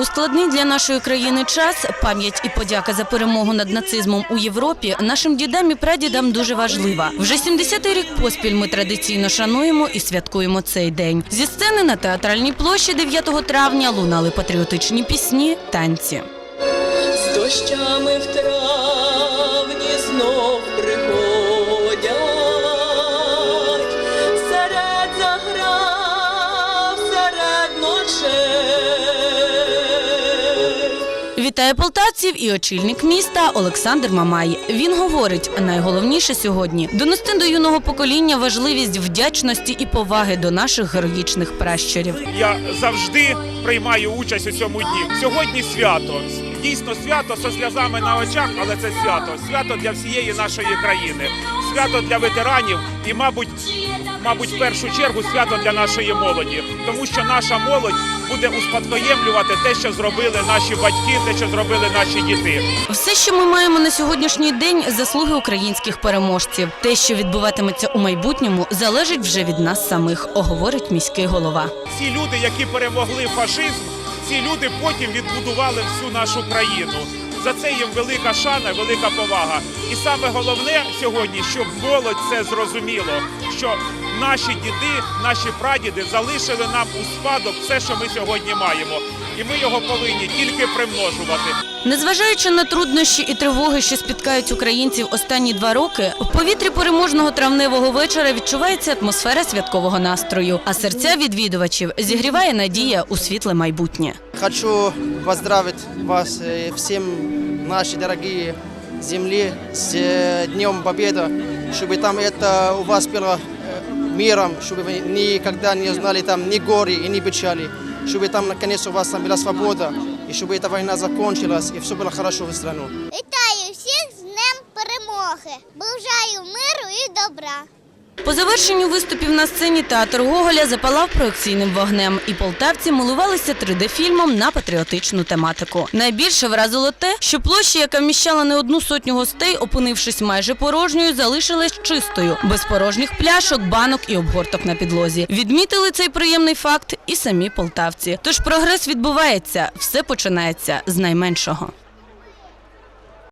У складний для нашої країни час пам'ять і подяка за перемогу над нацизмом у Європі нашим дідам і прадідам дуже важлива. Вже 70-й рік поспіль ми традиційно шануємо і святкуємо цей день. Зі сцени на театральній площі 9 травня лунали патріотичні пісні, танці. з дощами в травні знов приходять, серед заграв, серед ночей. Вітає полтавців і очільник міста Олександр Мамай. Він говорить, найголовніше сьогодні донести до юного покоління важливість вдячності і поваги до наших героїчних пращурів. Я завжди приймаю участь у цьому дні. Сьогодні свято. Дійсно свято зі сльозами на очах, але це свято. Свято для всієї нашої країни. Свято для ветеранів і, мабуть, мабуть, в першу чергу свято для нашої молоді. Тому що наша молодь буде успадкоємлювати те, що зробили наші батьки, те, що зробили наші діти. Все, що ми маємо на сьогоднішній день, заслуги українських переможців. Те, що відбуватиметься у майбутньому, залежить вже від нас самих, оговорить міський голова. Ці люди, які перемогли фашизм, ці люди потім відбудували всю нашу країну. За це їм велика шана, велика повага. І саме головне сьогодні, щоб молодь це зрозуміло, що наші діди, наші прадіди залишили нам у спадок все, що ми сьогодні маємо, і ми його повинні тільки примножувати. Незважаючи на труднощі і тривоги, що спіткають українців останні два роки, в повітрі переможного травневого вечора відчувається атмосфера святкового настрою, а серця відвідувачів зігріває надія у світле майбутнє. Хочу поздравить вас э, всем, наши дорогие земли, с э, Днем Победы, чтобы там это у вас было э, миром, чтобы вы никогда не узнали там ни горе и ни печали, чтобы там наконец у вас там была свобода, и чтобы эта война закончилась, и все было хорошо в страну. Вітаю всіх з Днем Перемоги! Бажаю миру і добра! По завершенню виступів на сцені театр Гоголя запалав проекційним вогнем, і полтавці милувалися 3D-фільмом на патріотичну тематику. Найбільше вразило те, що площа, яка вміщала не одну сотню гостей, опинившись майже порожньою, залишилась чистою, без порожніх пляшок, банок і обгорток на підлозі. Відмітили цей приємний факт і самі полтавці. Тож прогрес відбувається, все починається з найменшого.